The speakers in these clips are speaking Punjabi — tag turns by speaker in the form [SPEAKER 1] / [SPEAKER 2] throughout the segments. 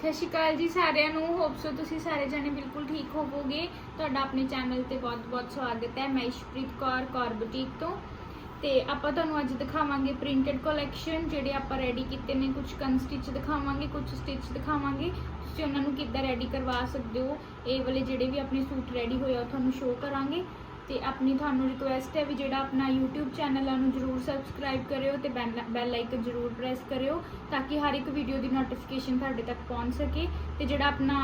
[SPEAKER 1] ਸਤਿ ਸ਼੍ਰੀ ਅਕਾਲ ਜੀ ਸਾਰਿਆਂ ਨੂੰ। ਹੋਪ ਸੋ ਤੁਸੀਂ ਸਾਰੇ ਜਣੇ ਬਿਲਕੁਲ ਠੀਕ ਹੋਵੋਗੇ। ਤੁਹਾਡਾ ਆਪਣੇ ਚੈਨਲ ਤੇ ਬਹੁਤ-ਬਹੁਤ ਸਵਾਗਤ ਹੈ। ਮੈਂ ਇਸ਼ਪ੍ਰੀਤ ਕੌਰ ਕੌਰ ਬੁਟੀਕ ਤੋਂ। ਤੇ ਆਪਾਂ ਤੁਹਾਨੂੰ ਅੱਜ ਦਿਖਾਵਾਂਗੇ ਪ੍ਰਿੰਟਡ ਕਲੈਕਸ਼ਨ ਜਿਹੜੇ ਆਪਾਂ ਰੈਡੀ ਕੀਤੇ ਨੇ। ਕੁਝ ਕਨ ਸਟਿਚ ਦਿਖਾਵਾਂਗੇ ਕੁਝ ਸਟਿਚ ਦਿਖਾਵਾਂਗੇ। ਤੁਸੀਂ ਉਹਨਾਂ ਨੂੰ ਕਿੱਦਾਂ ਰੈਡੀ ਕਰਵਾ ਸਕਦੇ ਹੋ? ਇਹ ਵਾਲੇ ਜਿਹੜੇ ਵੀ ਆਪਣੇ ਸੂਟ ਰੈਡੀ ਹੋਏ ਆ, ਉਹ ਤੁਹਾਨੂੰ ਸ਼ੋਅ ਕਰਾਂਗੇ। ਤੇ ਆਪਣੀ ਤੁਹਾਨੂੰ ਰਿਕੁਐਸਟ ਹੈ ਵੀ ਜਿਹੜਾ ਆਪਣਾ YouTube ਚੈਨਲ ਆ ਉਹਨੂੰ ਜਰੂਰ ਸਬਸਕ੍ਰਾਈਬ ਕਰਿਓ ਤੇ ਬੈਲ ਆਈਕਨ ਜਰੂਰ ਪ੍ਰੈਸ ਕਰਿਓ ਤਾਂ ਕਿ ਹਰ ਇੱਕ ਵੀਡੀਓ ਦੀ ਨੋਟੀਫਿਕੇਸ਼ਨ ਤੁਹਾਡੇ ਤੱਕ ਪਹੁੰਚ ਸਕੇ ਤੇ ਜਿਹੜਾ ਆਪਣਾ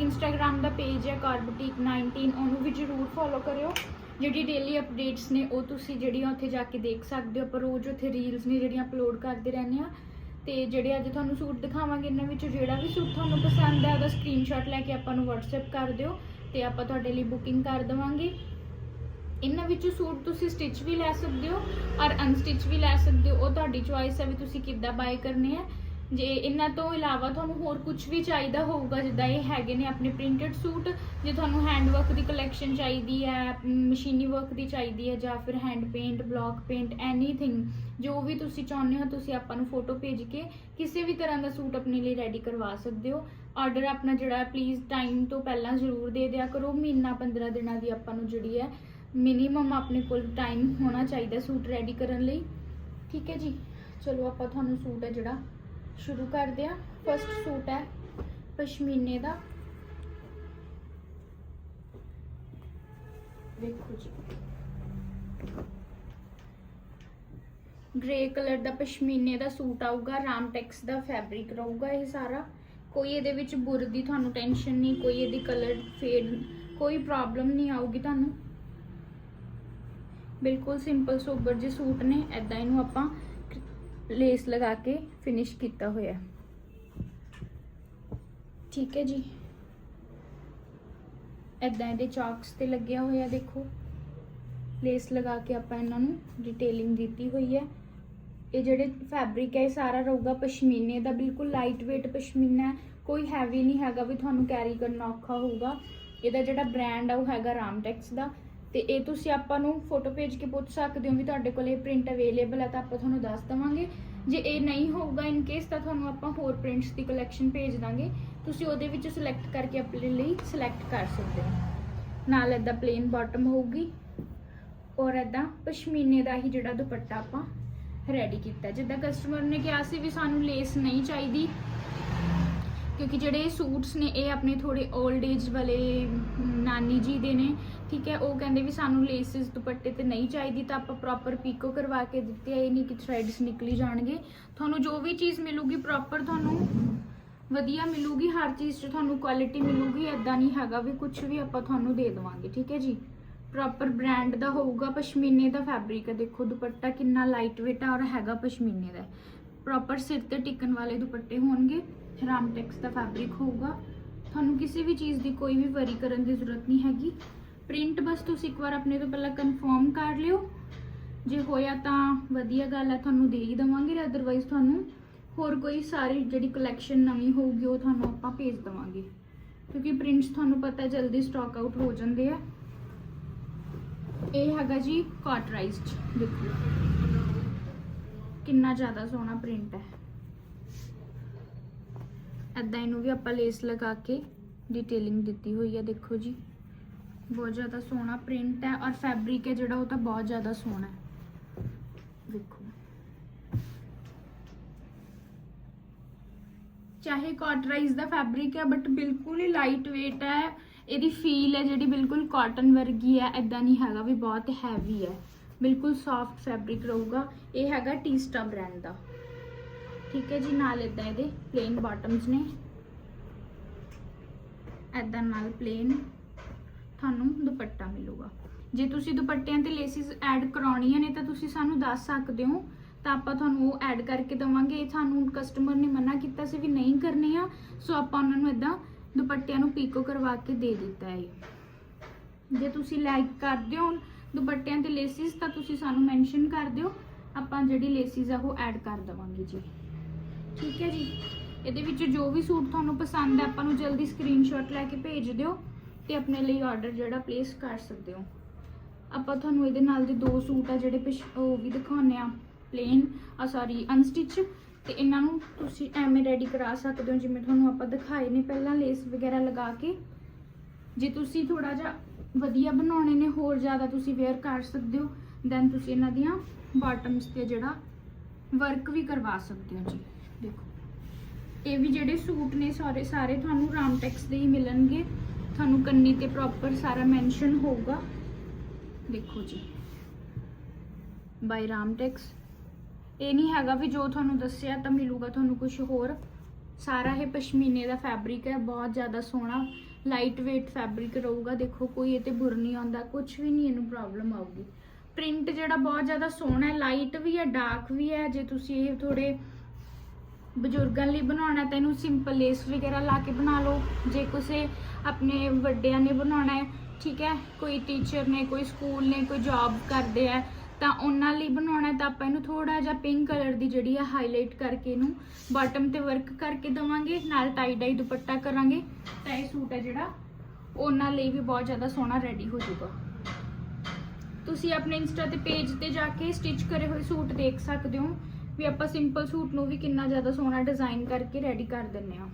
[SPEAKER 1] ਇੰਸਟਾਗ੍ਰam ਦਾ ਪੇਜ ਹੈ ਕਾਰਬੂਟੀਕ 19 ਉਹਨੂੰ ਵੀ ਜਰੂਰ ਫੋਲੋ ਕਰਿਓ। ਜਿਹੜੀ ਡੇਲੀ ਅਪਡੇਟਸ ਨੇ ਉਹ ਤੁਸੀਂ ਜਿਹੜੀਆਂ ਉੱਥੇ ਜਾ ਕੇ ਦੇਖ ਸਕਦੇ ਹੋ, ਆਪਾਂ ਰੋਜ਼ ਉੱਥੇ ਰੀਲਸ ਨੇ ਜਿਹੜੀਆਂ ਅਪਲੋਡ ਕਰਦੇ ਰਹਿੰਦੇ ਆ ਤੇ ਜਿਹੜੇ ਅੱਜ ਤੁਹਾਨੂੰ ਸੂਟ ਦਿਖਾਵਾਂਗੇ, ਇਹਨਾਂ ਵਿੱਚੋਂ ਜਿਹੜਾ ਵੀ ਸੂਟ ਤੁਹਾਨੂੰ ਪਸੰਦ ਹੈ ਉਹਦਾ ਸਕਰੀਨਸ਼ਾਟ ਲੈ ਕੇ ਆਪਾਂ ਨੂੰ WhatsApp ਕਰ ਦਿਓ। ਤੇ ਆਪਾਂ ਤੁਹਾਡੇ ਲਈ ਬੁਕਿੰਗ ਕਰ ਦੇਵਾਂਗੇ। ਇਹਨਾਂ ਵਿੱਚੋਂ ਸੂਟ ਤੁਸੀਂ ਸਟਿਚ ਵੀ ਲੈ ਸਕਦੇ ਹੋ ਔਰ ਅਨਸਟਿਚ ਵੀ ਲੈ ਸਕਦੇ ਹੋ। ਉਹ ਤੁਹਾਡੀ ਚੁਆਇਸ ਹੈ ਵੀ ਤੁਸੀਂ ਕਿੱਦਾਂ ਬਾਏ ਕਰਨੇ ਆ। ਜੇ ਇਹਨਾਂ ਤੋਂ ਇਲਾਵਾ ਤੁਹਾਨੂੰ ਹੋਰ ਕੁਝ ਵੀ ਚਾਹੀਦਾ ਹੋਊਗਾ, ਜਿੱਦਾਂ ਇਹ ਹੈਗੇ ਨੇ ਆਪਣੇ ਪ੍ਰਿੰਟਡ ਸੂਟ, ਜੇ ਤੁਹਾਨੂੰ ਹੈਂਡ ਵਰਕ ਦੀ ਕਲੈਕਸ਼ਨ ਚਾਹੀਦੀ ਹੈ ਮਸ਼ੀਨੀ ਵਰਕ ਦੀ ਚਾਹੀਦੀ ਹੈ ਜਾਂ ਫਿਰ hand paint block paint anything ਜੋ ਵੀ ਤੁਸੀਂ ਚਾਹੁੰਦੇ ਹੋ, ਤੁਸੀਂ ਆਪਾਂ ਨੂੰ ਫੋਟੋ ਭੇਜ ਕੇ ਕਿਸੇ ਵੀ ਤਰ੍ਹਾਂ ਦਾ ਸੂਟ ਆਪਣੇ ਲਈ ਰੈਡੀ ਕਰਵਾ ਸਕਦੇ ਹੋ। ਆਰਡਰ ਆਪਣਾ ਜਿਹੜਾ ਪਲੀਜ਼ ਟਾਈਮ ਤੋਂ ਪਹਿਲਾਂ ਜ਼ਰੂਰ ਦੇ ਦਿਆ ਕਰੋ। ਮਹੀਨਾ 15 ਦਿਨਾਂ ਦੀ ਆਪਾਂ ਨੂੰ ਜਿਹੜੀ ਹੈ ਮਿਨੀਮਮ ਆਪਣੇ ਕੋਲ ਟਾਈਮ ਹੋਣਾ ਚਾਹੀਦਾ ਸੂਟ ਰੈਡੀ ਕਰਨ ਲਈ। ਠੀਕ ਹੈ ਜੀ? ਚਲੋ ਆਪਾਂ ਤੁਹਾਨੂੰ ਸੂਟ ਹੈ ਜਿਹੜਾ ਸ਼ੁਰੂ ਕਰਦੇ ਆ ਫਸਟ ਸੂਟ ਹੈ ਪਸ਼ਮੀਨੇ ਦਾ। ਦੇਖੋ ਜੀ। ਗ੍ਰੇ ਕਲਰ ਦਾ ਪਸ਼ਮੀਨੇ ਦਾ ਸੂਟ ਆਊਗਾ ਰਾਮਟੈਕਸ ਦਾ ਫੈਬਰਿਕ ਰਹੂਗਾ ਇਹ ਸਾਰਾ। ਕੋਈ ਇਹਦੇ ਵਿੱਚ ਬੁਰ ਦੀ ਤੁਹਾਨੂੰ ਟੈਨਸ਼ਨ ਨਹੀਂ, ਕੋਈ ਇਹਦੀ ਕਲਰ ਫੇਡ ਕੋਈ ਪ੍ਰੋਬਲਮ ਨਹੀਂ ਆਊਗੀ ਤੁਹਾਨੂੰ। ਬਿਲਕੁਲ ਸਿੰਪਲ ਸੋਬਰ ਜਿਹੇ ਸੂਟ ਨੇ ਐਦਾਂ ਇਹਨੂੰ ਆਪਾਂ ਲੇਸ ਲਗਾ ਕੇ ਫਿਨਿਸ਼ ਕੀਤਾ ਹੋਇਆ। ਠੀਕ ਹੈ ਜੀ। ਐਦਾਂ ਇਹਦੇ ਚਾਕਸ ਤੇ ਲੱਗਿਆ ਹੋਇਆ ਦੇਖੋ। ਲੇਸ ਲਗਾ ਕੇ ਆਪਾਂ ਇਹਨਾਂ ਨੂੰ ਡਿਟੇਲਿੰਗ ਦਿੱਤੀ ਹੋਈ ਹੈ। ਇਹ ਜਿਹੜੇ ਫੈਬਰਿਕ ਹੈ, ਇਹ ਸਾਰਾ ਰਹੂਗਾ ਪਸ਼ਮੀਨੇ ਦਾ, ਬਿਲਕੁਲ ਲਾਈਟ weight ਪਸ਼ਮੀਨਾ ਕੋਈ ਹੈਵੀ ਨਹੀਂ ਹੈਗਾ ਵੀ ਤੁਹਾਨੂੰ ਕੈਰੀ ਕਰਨਾ ਔਖਾ ਹੋਊਗਾ। ਇਹਦਾ ਜਿਹੜਾ ਬ੍ਰਾਂਡ ਆ, ਉਹ ਹੈਗਾ ਰਾਮਟੈਕਸ ਦਾ। ਤੇ ਇਹ ਤੁਸੀਂ ਆਪਾਂ ਨੂੰ ਫੋਟੋ ਭੇਜ ਕੇ ਪੁੱਛ ਸਕਦੇ ਹੋ ਵੀ ਤੁਹਾਡੇ ਕੋਲ ਇਹ ਪ੍ਰਿੰਟ ਅਵੇਲੇਬਲ ਹੈ ਤਾਂ ਆਪਾਂ ਤੁਹਾਨੂੰ ਦੱਸ ਦਵਾਂਗੇ। ਜੇ ਇਹ ਨਹੀਂ ਹੋਊਗਾ ਇਨ ਕੇਸ ਤਾਂ ਤੁਹਾਨੂੰ ਆਪਾਂ ਹੋਰ ਪ੍ਰਿੰਟਸ ਦੀ ਕਲੈਕਸ਼ਨ ਭੇਜ ਦਾਂਗੇ। ਤੁਸੀਂ ਉਹਦੇ ਵਿੱਚ ਸਿਲੈਕਟ ਕਰਕੇ ਆਪਣੇ ਲਈ ਸਿਲੈਕਟ ਕਰ ਸਕਦੇ ਹੋ। ਨਾਲ ਇਦਾਂ ਪਲੇਨ ਬਾਟਮ ਹੋਊਗੀ। ਔਰ ਇਦਾਂ ਪਸ਼ਮੀਨੇ ਦਾ ਹੀ ਜਿਹੜਾ ਦੁਪੱਟਾ ਆਪਾਂ ਰੈਡੀ ਕੀਤਾ ਜਿੱਦਾਂ ਕਸਟਮਰ ਨੇ ਕਿਹਾ ਸੀ ਵੀ ਸਾਨੂੰ ਲੇਸ ਨਹੀਂ ਚਾਹੀਦੀ, ਕਿਉਂਕਿ ਜਿਹੜੇ ਸੂਟਸ ਨੇ, ਇਹ ਆਪਣੇ ਥੋੜੇ 올ਡ ਏਜ ਵਾਲੇ ਨਾਨੀ ਜੀ ਦੇ ਨੇ, ਠੀਕ ਹੈ, ਉਹ ਕਹਿੰਦੇ ਵੀ ਸਾਨੂੰ ਲੇਸਿਸ ਦੁਪੱਟੇ ਤੇ ਨਹੀਂ ਚਾਹੀਦੀ, ਤਾਂ ਆਪਾਂ ਪ੍ਰੋਪਰ ਪੀਕੋ ਕਰਵਾ ਕੇ ਦਿੱਤੇ ਆ, ਇਹ ਨਹੀਂ ਕਿ ਥ੍ਰੈਡਸ ਨਿਕਲੀ ਜਾਣਗੇ। ਤੁਹਾਨੂੰ ਜੋ ਵੀ ਚੀਜ਼ ਮਿਲੂਗੀ ਪ੍ਰੋਪਰ ਤੁਹਾਨੂੰ ਵਧੀਆ ਮਿਲੂਗੀ, ਹਰ ਚੀਜ਼ 'ਚ ਤੁਹਾਨੂੰ ਕੁਆਲਿਟੀ ਮਿਲੂਗੀ ਐਦਾਂ ਨਹੀਂ ਹੈਗਾ ਵੀ ਕੁਝ ਵੀ ਆਪਾਂ ਤੁਹਾਨੂੰ ਦੇ ਦੇਵਾਂਗੇ, ਠੀਕ ਹੈ ਜੀ? ਪ੍ਰੋਪਰ ਬ੍ਰਾਂਡ ਦਾ ਹੋਊਗਾ, ਪਸ਼ਮੀਨੇ ਦਾ ਫੈਬਰਿਕ ਹੈ। ਦੇਖੋ, ਦੁਪੱਟਾ ਕਿੰਨਾ ਲਾਈਟ weight ਆ ਔਰ ਹੈਗਾ ਪਸ਼ਮੀਨੇ ਦਾ। ਪ੍ਰੋਪਰ ਸਿਰ ਤੇ ਟਿਕਨ ਵਾਲੇ ਦੁਪੱਟੇ ਹੋਣਗੇ। ਰਾਮਟੈਕਸ ਦਾ ਫੈਬਰਿਕ ਹੋਊਗਾ। ਤੁਹਾਨੂੰ ਕਿਸੇ ਵੀ ਚੀਜ਼ ਦੀ ਕੋਈ ਵੀ ਵਰੀ ਕਰਨ ਦੀ ਜ਼ਰੂਰਤ ਨਹੀਂ ਹੈਗੀ। ਪ੍ਰਿੰਟ ਬਸ ਤੁਸੀਂ ਇੱਕ ਵਾਰ ਆਪਣੇ ਤੋਂ ਪਹਿਲਾਂ ਕਨਫਰਮ ਕਰ ਲਿਓ। ਜੇ ਹੋਇਆ ਤਾਂ ਵਧੀਆ ਗੱਲ ਹੈ, ਤੁਹਾਨੂੰ ਦੇ ਹੀ ਦਵਾਂਗੇ। ਅਦਰਵਾਈਜ਼ ਤੁਹਾਨੂੰ ਹੋਰ ਕੋਈ ਸਾਰੀ ਜਿਹੜੀ ਕਲੈਕਸ਼ਨ ਨਵੀਂ ਹੋਊਗੀ, ਉਹ ਤੁਹਾਨੂੰ ਆਪਾਂ ਭੇਜ ਦਵਾਂਗੇ। ਕਿਉਂਕਿ ਪ੍ਰਿੰਟਸ ਤੁਹਾਨੂੰ ਪਤਾ ਜਲਦੀ ਸਟਾਕ ਆਊਟ ਹੋ ਜਾਂਦੇ ਆ। ਇਹ ਹੈਗਾ ਜੀ ਕਾਟਰਾਈਜ਼ਡ ਦੇਖੋ। ਕਿੰਨਾ ਜ਼ਿਆਦਾ ਸੋਹਣਾ ਪ੍ਰਿੰਟ ਹੈ। ਐਦਾਂ ਇਹਨੂੰ ਵੀ ਆਪਾਂ ਲੇਸ ਲਗਾ ਕੇ ਡਿਟੇਲਿੰਗ ਦਿੱਤੀ ਹੋਈ ਹੈ, ਦੇਖੋ ਜੀ। ਬਹੁਤ ਜ਼ਿਆਦਾ ਸੋਹਣਾ ਪ੍ਰਿੰਟ ਹੈ ਔਰ ਫੈਬਰਿਕ ਹੈ ਜਿਹੜਾ, ਉਹ ਤਾਂ ਬਹੁਤ ਜ਼ਿਆਦਾ ਸੋਹਣਾ ਹੈ। ਦੇਖੋ। ਚਾਹੇ ਕਾਟਰਾਈਜ਼ ਦਾ ਫੈਬਰਿਕ ਹੈ ਬਟ ਬਿਲਕੁਲ ਹੀ ਲਾਈਟ weight ਹੈ। ਇਹਦੀ ਫੀਲ ਹੈ ਜਿਹੜੀ ਬਿਲਕੁਲ ਕਾਟਨ ਵਰਗੀ ਹੈ ਐਦਾਂ ਨਹੀਂ ਹੈਗਾ ਵੀ ਬਹੁਤ ਹੈਵੀ ਹੈ। ਬਿਲਕੁਲ ਸੌਫਟ ਫੈਬਰਿਕ ਰਹੂਗਾ। ਇਹ ਹੈਗਾ ਟੀਸਟਾ ਬ੍ਰਾਂਡ ਦਾ। ਠੀਕ ਹੈ ਜੀ, ਨਾਲ ਇਦਾਂ ਇਹਦੇ ਪਲੇਨ ਬਾਟਮਸ ਨੇ। ਐਦਾਂ ਨਾਲ ਪਲੇਨ ਤੁਹਾਨੂੰ ਦੁਪੱਟਾ ਮਿਲੂਗਾ। ਜੇ ਤੁਸੀਂ ਦੁਪੱਟਿਆਂ ਤੇ ਲੇਸਿਸ ਐਡ ਕਰਾਉਣੀਆਂ ਨੇ, ਤਾਂ ਤੁਸੀਂ ਸਾਨੂੰ ਦੱਸ ਸਕਦੇ ਹੋ। ਤਾਂ ਆਪਾਂ ਤੁਹਾਨੂੰ ਉਹ ਐਡ ਕਰਕੇ ਦਵਾਂਗੇ। ਇਹ ਸਾਨੂੰ ਕਸਟਮਰ ਨੇ ਮਨਾ ਕੀਤਾ ਸੀ ਵੀ ਨਹੀਂ ਕਰਨੇ ਆ ਸੋ ਆਪਾਂ ਉਹਨਾਂ ਨੂੰ ਇਦਾਂ ਦੁਪੱਟਿਆਂ ਨੂੰ ਪੀਕੋ ਕਰਵਾ ਕੇ ਦੇ ਦਿੱਤਾ ਹੈ। ਜੇ ਤੁਸੀਂ ਲਾਈਕ ਕਰਦੇ ਹੋ ਦੁਪੱਟਿਆਂ ਤੇ ਲੇਸਿਸ ਤਾਂ ਤੁਸੀਂ ਸਾਨੂੰ ਮੈਂਸ਼ਨ ਕਰ ਦਿਓ। ਆਪਾਂ ਜਿਹੜੀ ਲੇਸਿਸ ਆ ਉਹ ਐਡ ਕਰ ਦਵਾਂਗੇ ਜੀ। ਠੀਕ ਹੈ ਜੀ? ਇਹਦੇ ਵਿੱਚ ਜੋ ਵੀ ਸੂਟ ਤੁਹਾਨੂੰ ਪਸੰਦ ਹੈ, ਆਪਾਂ ਨੂੰ ਜਲਦੀ ਸਕਰੀਨਸ਼ਾਟ ਲੈ ਕੇ ਭੇਜ ਦਿਓ ਤੇ ਆਪਣੇ ਲਈ ਆਰਡਰ ਜਿਹੜਾ ਪਲੇਸ ਕਰ ਸਕਦੇ ਹੋ। ਆਪਾਂ ਤੁਹਾਨੂੰ ਇਹਦੇ ਨਾਲ ਦੇ ਦੋ ਸੂਟ ਆ ਜਿਹੜੇ ਪਿਛ- ਉਹ ਵੀ ਦਿਖਾਉਂਦੇ ਆ ਪਲੇਨ ਆ ਸੌਰੀ ਅਨਸਟਿਚ ਤੇ ਇਹਨਾਂ ਨੂੰ ਤੁਸੀਂ ਐਵੇਂ ਰੈਡੀ ਕਰਾ ਸਕਦੇ ਹੋ, ਜਿਵੇਂ ਤੁਹਾਨੂੰ ਆਪਾਂ ਦਿਖਾਏ ਨੇ ਪਹਿਲਾਂ ਲੇਸ ਵਗੈਰਾ ਲਗਾ ਕੇ। ਜੇ ਤੁਸੀਂ ਥੋੜਾ ਜਿਹਾ ਵਧੀਆ ਬਣਾਉਣੇ ਨੇ, ਹੋਰ ਜ਼ਿਆਦਾ ਤੁਸੀਂ ਵੇਅਰ ਕਰ ਸਕਦੇ ਹੋ ਦੈਨ ਤੁਸੀਂ ਇਹਨਾਂ ਦੀਆਂ ਬਾਟਮਸ ਤੇ ਜਿਹੜਾ ਵਰਕ ਵੀ ਕਰਵਾ ਸਕਦੇ ਹੋ ਜੀ। ਦੇਖੋ, ਇਹ ਵੀ ਜਿਹੜੇ ਸੂਟ ਨੇ ਸਾਰੇ ਸਾਰੇ ਤੁਹਾਨੂੰ ਰਾਮਟੈਕਸ ਦੇ ਹੀ ਮਿਲਣਗੇ। ਤੁਹਾਨੂੰ ਕੰਨੀ ਤੇ ਪ੍ਰੋਪਰ ਸਾਰਾ ਮੈਂਸ਼ਨ ਹੋਊਗਾ। ਦੇਖੋ ਜੀ ਬਾਈ ਰਾਮਟੈਕਸ ਇਹ ਨਹੀਂ ਹੈਗਾ ਵੀ ਜੋ ਤੁਹਾਨੂੰ ਦੱਸਿਆ ਤਾਂ ਮਿਲੂਗਾ ਤੁਹਾਨੂੰ ਕੁਝ ਹੋਰ। ਸਾਰਾ ਇਹ ਪਸ਼ਮੀਨੇ ਦਾ ਫੈਬਰਿਕ ਹੈ, ਬਹੁਤ ਜ਼ਿਆਦਾ ਸੋਹਣਾ ਲਾਈਟ weight ਫੈਬਰਿਕ ਰਹੂਗਾ। ਦੇਖੋ, ਕੋਈ ਇਹ ਤੇ ਬੁਰ ਨਹੀਂ ਆਉਂਦਾ ਕੁਝ ਵੀ ਨਹੀਂ ਇਹਨੂੰ ਪ੍ਰੋਬਲਮ ਆਊਗੀ। ਪ੍ਰਿੰਟ ਜਿਹੜਾ ਬਹੁਤ ਜ਼ਿਆਦਾ ਸੋਹਣਾ ਹੈ ਲਾਈਟ ਵੀ ਹੈ ਡਾਰਕ ਵੀ ਹੈ, ਜੇ ਤੁਸੀਂ ਇਹ ਥੋੜੇ ਬਜ਼ੁਰਗਾਂ ਲਈ ਬਣਾਉਣਾ ਤਾਂ ਇਹਨੂੰ ਸਿੰਪਲ ਲੇਸ ਵਗੈਰਾ ਲਾ ਕੇ ਬਣਾ ਲਓ। ਜੇ ਕਿਸੇ ਆਪਣੇ ਵੱਡਿਆਂ ਨੇ ਬਣਾਉਣਾ ਹੈ, ਠੀਕ ਹੈ, ਕੋਈ ਟੀਚਰ ਨੇ, ਕੋਈ ਸਕੂਲ ਨੇ, ਕੋਈ ਜੌਬ ਕਰਦੇ ਆ ਤਾਂ ਉਹਨਾਂ ਲਈ ਬਣਾਉਣਾ ਤਾਂ ਆਪਾਂ ਇਹਨੂੰ ਥੋੜਾ ਜਿਹਾ ਪਿੰਕ ਕਲਰ ਦੀ ਜਿਹੜੀ ਆ ਹਾਈਲਾਈਟ ਕਰਕੇ ਇਹਨੂੰ ਬਾਟਮ ਤੇ ਵਰਕ ਕਰਕੇ ਦਵਾਂਗੇ, ਨਾਲ ਟਾਈ ਡਾਈ ਦੁਪੱਟਾ ਕਰਾਂਗੇ। ਤਾਂ ਇਹ ਸੂਟ ਹੈ ਜਿਹੜਾ ਉਹਨਾਂ ਲਈ ਵੀ ਬਹੁਤ ਜ਼ਿਆਦਾ ਸੋਹਣਾ ਰੈਡੀ ਹੋ ਜਾਊਗਾ। ਤੁਸੀਂ ਆਪਣੇ ਇੰਸਟਾ ਤੇ ਪੇਜ ਤੇ ਜਾ ਕੇ ਸਟਿਚ ਕਰੇ ਹੋਏ ਸੂਟ ਦੇਖ ਸਕਦੇ ਹੋ। ਵੀ ਆਪਾਂ ਸਿੰਪਲ ਸੂਟ ਨੂੰ ਵੀ ਕਿੰਨਾ ਜ਼ਿਆਦਾ ਸੋਹਣਾ ਡਿਜ਼ਾਈਨ ਕਰਕੇ ਰੈਡੀ ਕਰ ਦਿੰਨੇ ਆ।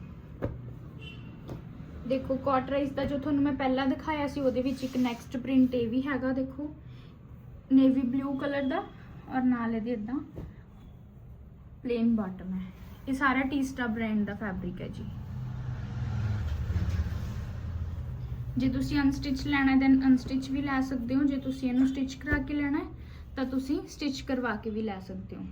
[SPEAKER 1] ਦੇਖੋ ਕਾਟਰਾਈਜ਼ ਦਾ ਜੋ ਤੁਹਾਨੂੰ ਮੈਂ ਪਹਿਲਾਂ ਦਿਖਾਇਆ ਸੀ, ਉਹਦੇ ਵਿੱਚ ਇੱਕ ਨੈਕਸਟ ਪ੍ਰਿੰਟ ਇਹ ਵੀ ਹੈਗਾ, ਦੇਖੋ। ਨੇਵੀ ਬਲੂ ਕਲਰ ਦਾ ਔਰ ਨਾਲ ਇਹਦੇ ਇਦਾਂ ਪਲੇਨ ਬਾਟਮ ਹੈ। ਇਹ ਸਾਰਾ ਟੀਸਟਾ ਬ੍ਰਾਂਡ ਦਾ ਫੈਬਰਿਕ ਹੈ ਜੀ। ਜੇ ਤੁਸੀਂ ਅਨਸਟਿਚ ਲੈਣਾ ਹੈ ਦੈਨ ਅਨਸਟਿਚ ਵੀ ਲੈ ਸਕਦੇ ਹੋ। ਜੇ ਤੁਸੀਂ ਇਹਨੂੰ ਸਟਿਚ ਕਰਾ ਕੇ ਲੈਣਾ ਹੈ, ਤਾਂ ਤੁਸੀਂ ਸਟਿਚ ਕਰਵਾ ਕੇ ਵੀ ਲੈ ਸਕਦੇ ਹੋ।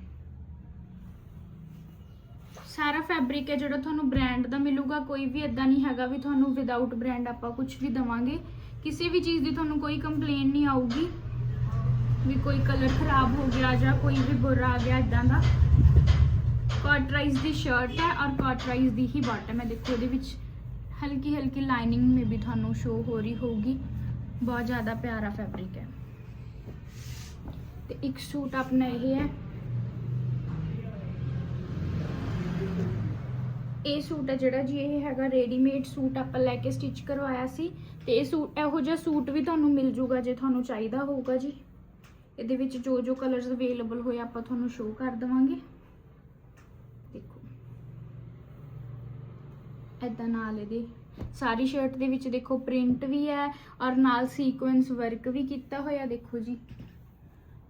[SPEAKER 1] ਸਾਰਾ ਫੈਬਰਿਕ ਹੈ ਜਿਹੜਾ ਤੁਹਾਨੂੰ ਬ੍ਰਾਂਡ ਦਾ ਮਿਲੂਗਾ। ਕੋਈ ਵੀ ਇਦਾਂ ਨਹੀਂ ਹੈਗਾ ਵੀ ਤੁਹਾਨੂੰ ਵਿਦਆਊਟ ਬ੍ਰਾਂਡ ਆਪਾਂ ਕੁਝ ਵੀ ਦਵਾਂਗੇ। ਕਿਸੇ ਵੀ ਚੀਜ਼ ਦੀ ਤੁਹਾਨੂੰ ਕੋਈ ਕੰਪਲੇਨ ਨਹੀਂ ਆਊਗੀ। ਵੀ ਕੋਈ ਕਲਰ ਖਰਾਬ ਹੋ ਗਿਆ ਜਾਂ ਕੋਈ ਵੀ ਬੁਰਾ ਆ ਗਿਆ ਇਦਾਂ ਦਾ। ਕਾਟਰਾਈਜ਼ ਦੀ ਸ਼ਰਟ ਹੈ ਔਰ ਕਾਟਰਾਈਜ਼ ਦੀ ਹੀ ਬਾਟਮ ਹੈ। ਦੇਖੋ, ਇਹਦੇ ਵਿੱਚ ਹਲਕੀ ਹਲਕੀ ਲਾਈਨਿੰਗ ਮੇ ਵੀ ਤੁਹਾਨੂੰ ਸ਼ੋ ਹੋ ਰਹੀ ਹੋਊਗੀ। ਬਹੁਤ ਜ਼ਿਆਦਾ ਪਿਆਰਾ ਫੈਬਰਿਕ ਹੈ। ਤੇ ਇੱਕ ਸੂਟ ਆਪਣਾ ਇਹ ਹੈ। ਇਹ ਸੂਟ ਹੈ ਜਿਹੜਾ ਜੀ, ਇਹ ਹੈਗਾ ਰੈਡੀਮੇਡ ਸੂਟ ਆਪਾਂ ਲੈ ਕੇ ਸਟਿਚ ਕਰਵਾਇਆ ਸੀ। ਤੇ ਇਹ ਸੂਟ ਇਹੋ ਜਿਹਾ ਸੂਟ ਵੀ ਤੁਹਾਨੂੰ ਮਿਲ ਜੂਗਾ ਜੇ ਤੁਹਾਨੂੰ ਚਾਹੀਦਾ ਹੋਊਗਾ ਜੀ। ਇਹਦੇ ਵਿੱਚ ਜੋ ਜੋ ਕਲਰਸ ਅਵੇਲੇਬਲ ਹੋਏ ਆਪਾਂ ਤੁਹਾਨੂੰ ਸ਼ੋਅ ਕਰ ਦਵਾਂਗੇ। ਦੇਖੋ। ਐਦਾਂ ਨਾਲ ਇਹਦੇ ਸਾਰੀ ਸ਼ਰਟ ਦੇ ਵਿੱਚ ਦੇਖੋ ਪ੍ਰਿੰਟ ਵੀ ਹੈ ਔਰ ਨਾਲ ਸੀਕੁਐਂਸ ਵਰਕ ਵੀ ਕੀਤਾ ਹੋਇਆ, ਦੇਖੋ ਜੀ।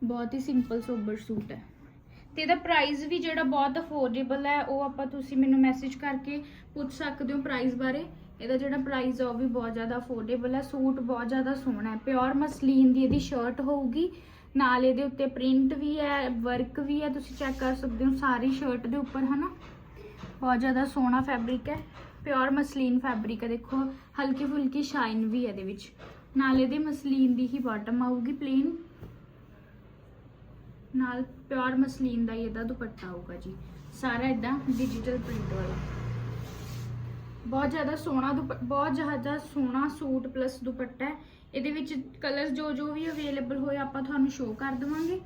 [SPEAKER 1] ਬਹੁਤ ਹੀ ਸਿੰਪਲ ਸੋਬਰ ਸੂਟ ਹੈ। ਤੇ ਇਹਦਾ ਪ੍ਰਾਈਸ ਵੀ ਜਿਹੜਾ ਬਹੁਤ ਅਫੋਰਡੇਬਲ ਹੈ, ਉਹ ਆਪਾਂ ਤੁਸੀਂ ਮੈਨੂੰ ਮੈਸੇਜ ਕਰਕੇ ਪੁੱਛ ਸਕਦੇ ਹੋ ਪ੍ਰਾਈਸ ਬਾਰੇ। ਇਹਦਾ ਜਿਹੜਾ ਪ੍ਰਾਈਸ ਆ, ਉਹ ਵੀ ਬਹੁਤ ਜ਼ਿਆਦਾ ਅਫੋਰਡੇਬਲ ਹੈ। ਸੂਟ ਬਹੁਤ ਜ਼ਿਆਦਾ ਸੋਹਣਾ ਹੈ। ਪਿਓਰ ਮਸਲੀਨ ਦੀ ਇਹਦੀ ਸ਼ਰਟ ਹੋਊਗੀ। ਨਾਲ ਇਹਦੇ ਉੱਤੇ ਪ੍ਰਿੰਟ ਵੀ ਹੈ, ਵਰਕ ਵੀ ਹੈ, ਤੁਸੀਂ ਚੈੱਕ ਕਰ ਸਕਦੇ ਹੋ ਸਾਰੀ ਸ਼ਰਟ ਦੇ ਉੱਪਰ, ਹਨਾ? ਬਹੁਤ ਜ਼ਿਆਦਾ ਸੋਹਣਾ ਫੈਬਰਿਕ ਹੈ ਪਿਓਰ ਮਸਲੀਨ ਫੈਬਰਿਕ ਹੈ, ਦੇਖੋ, ਹਲਕੀ ਫੁਲਕੀ ਸ਼ਾਈਨ ਵੀ ਹੈ ਇਹਦੇ ਵਿੱਚ। ਨਾਲ ਇਹਦੇ ਮਸਲੀਨ ਦੀ ਹੀ ਬਾਟਮ ਆਊਗੀ ਪਲੇਨ ਨਾਲ ਪਿਓਰ ਮਸਲੀਨ ਦਾ ਹੀ ਇਹਦਾ ਦੁਪੱਟਾ ਆਊਗਾ ਜੀ। ਸਾਰਾ ਇਦਾਂ ਡਿਜੀਟਲ ਪ੍ਰਿੰਟ ਵਾਲਾ। ਬਹੁਤ ਜ਼ਿਆਦਾ ਸੋਹਣਾ ਦੁਪ- ਬਹੁਤ ਜ਼ਿਆਦਾ ਸੋਹਣਾ ਸੂਟ ਪਲੱਸ ਦੁਪੱਟਾ ਹੈ। ਇਹਦੇ ਵਿੱਚ ਕਲਰਸ ਜੋ ਜੋ ਵੀ ਅਵੇਲੇਬਲ ਹੋਏ ਆਪਾਂ ਤੁਹਾਨੂੰ ਸ਼ੋਅ ਕਰ ਦਵਾਂਗੇ,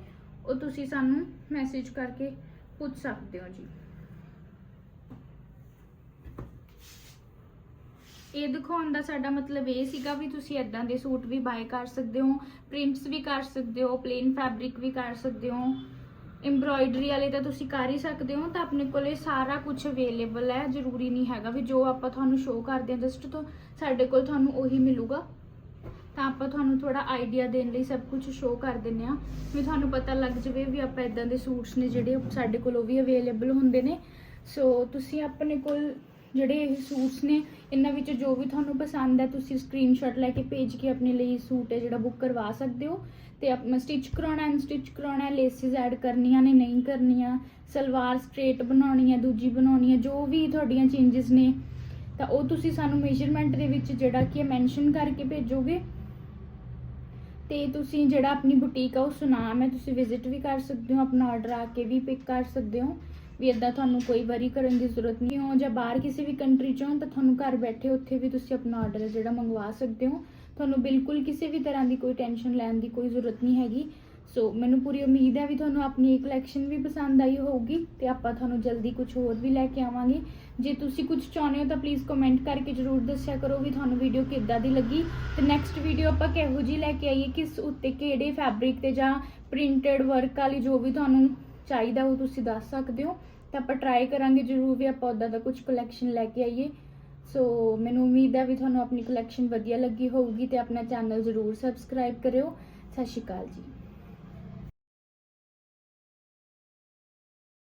[SPEAKER 1] ਉਹ ਤੁਸੀਂ ਸਾਨੂੰ ਮੈਸੇਜ ਕਰਕੇ ਪੁੱਛ ਸਕਦੇ ਹੋ ਜੀ। ਇਹ ਦਿਖਾਉਣ ਦਾ ਸਾਡਾ ਮਤਲਬ ਇਹ ਸੀਗਾ ਵੀ ਤੁਸੀਂ ਇਦਾਂ ਦੇ ਸੂਟ ਵੀ ਬਾਏ ਕਰ ਸਕਦੇ ਹੋ ਪ੍ਰਿੰਟਸ ਵੀ ਕਰ ਸਕਦੇ ਹੋ ਪਲੇਨ ਫੈਬਰਿਕ ਵੀ ਕਰ ਸਕਦੇ ਹੋ। ਐਮਬ੍ਰੋਇਡਰੀ ਵਾਲੇ ਤਾਂ ਤੁਸੀਂ ਕਰ ਹੀ ਸਕਦੇ ਹੋ, ਤਾਂ ਆਪਣੇ ਕੋਲੇ ਸਾਰਾ ਕੁਝ ਅਵੇਲੇਬਲ ਹੈ, ਜ਼ਰੂਰੀ ਨਹੀਂ ਹੈਗਾ ਵੀ ਜੋ ਆਪਾਂ ਤੁਹਾਨੂੰ ਸ਼ੋਅ ਕਰਦੇ ਹਾਂ ਜਸਟ ਤੋਂ ਸਾਡੇ ਕੋਲ ਤੁਹਾਨੂੰ ਉਹੀ ਮਿਲੂਗਾ। ਤਾਂ ਆਪਾਂ ਤੁਹਾਨੂੰ ਥੋੜਾ ਆਈਡੀਆ ਦੇਣ ਲਈ ਸਭ ਕੁਝ ਸ਼ੋਅ ਕਰ ਦਿੰਨੇ ਆ ਵੀ ਤੁਹਾਨੂੰ ਪਤਾ ਲੱਗ ਜਾਵੇ ਵੀ ਆਪਾਂ ਇਦਾਂ ਦੇ ਸੂਟਸ ਨੇ ਜਿਹੜੇ ਸਾਡੇ ਕੋਲ ਉਹ ਵੀ ਅਵੇਲੇਬਲ ਹੁੰਦੇ ਨੇ। ਸੋ ਤੁਸੀਂ ਆਪਣੇ ਕੋਲ ਜਿਹੜੇ ਇਹ ਸੂਟਸ ਨੇ, ਇਹਨਾਂ ਵਿੱਚ ਜੋ ਵੀ ਤੁਹਾਨੂੰ ਪਸੰਦ ਹੈ, ਤੁਸੀਂ ਸਕਰੀਨਸ਼ਾਟ ਲੈ ਕੇ ਭੇਜ ਕੇ ਆਪਣੇ ਲਈ ਸੂਟ ਹੈ ਜਿਹੜਾ ਬੁੱਕ ਕਰਵਾ ਸਕਦੇ ਹੋ। ਤੇ ਆਪਣਾ ਸਟਿਚ ਕਰਾਉਣਾ ਹੈ ਸਟਿਚ ਕਰਾਉਣਾ ਹੈ ਲੇਸਿਸ ਐਡ ਕਰਨੀਆਂ ਨੇ, ਨਹੀਂ ਕਰਨੀਆਂ, ਸਲਵਾਰ ਸਟ੍ਰੇਟ ਬਣਾਉਣੀ ਹੈ, ਦੂਜੀ ਬਣਾਉਣੀ ਹੈ, ਜੋ ਵੀ ਤੁਹਾਡੀਆਂ ਚੇਂਜਸ ਨੇ, ਤਾਂ ਉਹ ਤੁਸੀਂ ਸਾਨੂੰ ਮੇਜਰਮੈਂਟ ਦੇ ਵਿੱਚ ਜਿਹੜਾ ਕਿ ਮੈਂਸ਼ਨ ਕਰਕੇ ਭੇਜੋਗੇ। ਤੇ ਤੁਸੀਂ ਜਿਹੜਾ ਆਪਣੀ ਬੁਟੀਕ ਆ, ਉਹ ਨਾਮ ਹੈ ਤੁਸੀਂ ਵਿਜ਼ਿਟ ਵੀ ਕਰ ਸਕਦੇ ਹੋ, ਆਪਣਾ ਆਰਡਰ ਆ ਕੇ ਵੀ ਪਿਕ ਕਰ ਸਕਦੇ ਹੋ। ਵੀ ਇਦਾਂ ਤੁਹਾਨੂੰ ਕੋਈ ਵਰੀ ਕਰਨ ਦੀ ਜ਼ਰੂਰਤ ਨਹੀਂ ਹੋ, ਜਾਂ ਬਾਹਰ ਕਿਸੇ ਵੀ ਕੰਟਰੀ ਚੋਂ, ਤਾਂ ਤੁਹਾਨੂੰ ਘਰ ਬੈਠੇ ਉੱਥੇ ਵੀ ਤੁਸੀਂ ਆਪਣਾ ਆਰਡਰ ਜਿਹੜਾ ਮੰਗਵਾ ਸਕਦੇ ਹੋ। ਤੁਹਾਨੂੰ ਬਿਲਕੁਲ ਕਿਸੇ ਵੀ ਤਰ੍ਹਾਂ ਦੀ ਕੋਈ ਟੈਨਸ਼ਨ ਲੈਣ ਦੀ ਕੋਈ ਜ਼ਰੂਰਤ ਨਹੀਂ ਹੈਗੀ। ਸੋ ਮੈਨੂੰ ਪੂਰੀ ਉਮੀਦ ਹੈ ਵੀ ਤੁਹਾਨੂੰ ਆਪਣੀ ਇਹ ਕਲੈਕਸ਼ਨ ਵੀ ਪਸੰਦ ਆਈ ਹੋਊਗੀ ਤੇ ਆਪਾਂ ਤੁਹਾਨੂੰ ਜਲਦੀ ਕੁਝ ਹੋਰ ਵੀ ਲੈ ਕੇ ਆਵਾਂਗੇ। ਜੇ ਤੁਸੀਂ ਕੁਝ ਚਾਹੁੰਦੇ ਹੋ ਤਾਂ ਪਲੀਜ਼ ਕਮੈਂਟ ਕਰਕੇ ਜਰੂਰ ਦੱਸਿਆ ਕਰੋ ਵੀ ਤੁਹਾਨੂੰ ਵੀਡੀਓ ਕਿੱਦਾਂ ਦੀ ਲੱਗੀ। ਤੇ ਨੈਕਸਟ ਵੀਡੀਓ ਆਪਾਂ ਕਿਹੋ ਜੀ ਲੈ ਕੇ ਆਈਏ, ਕਿਸ ਉੱਤੇ ਕਿਹੜੇ ਫੈਬਰਿਕ ਤੇ ਜਾਂ ਪ੍ਰਿੰਟਡ ਵਰਕ ਵਾਲੀ ਜੋ ਵੀ ਤੁਹਾਨੂੰ ਚਾਹੀਦਾ ਉਹ ਤੁਸੀਂ ਦੱਸ ਸਕਦੇ ਹੋ। ਤਾਂ ਆਪਾਂ ਟਰਾਈ ਕਰਾਂਗੇ ਜ਼ਰੂਰ ਵੀ ਆਪਾਂ ਉੱਦਾਂ ਦਾ ਕੁਝ ਕਲੈਕਸ਼ਨ ਲੈ ਕੇ ਆਈਏ। ਸੋ ਮੈਨੂੰ ਉਮੀਦ ਹੈ ਵੀ ਤੁਹਾਨੂੰ ਆਪਣੀ ਕਲੈਕਸ਼ਨ ਵਧੀਆ ਲੱਗੀ ਹੋਊਗੀ ਤੇ ਆਪਣਾ ਚੈਨਲ ਜ਼ਰੂਰ ਸਬਸਕ੍ਰਾਈਬ ਕਰਿਓ। ਸਤਿ ਸ਼੍ਰੀ ਅਕਾਲ ਜੀ।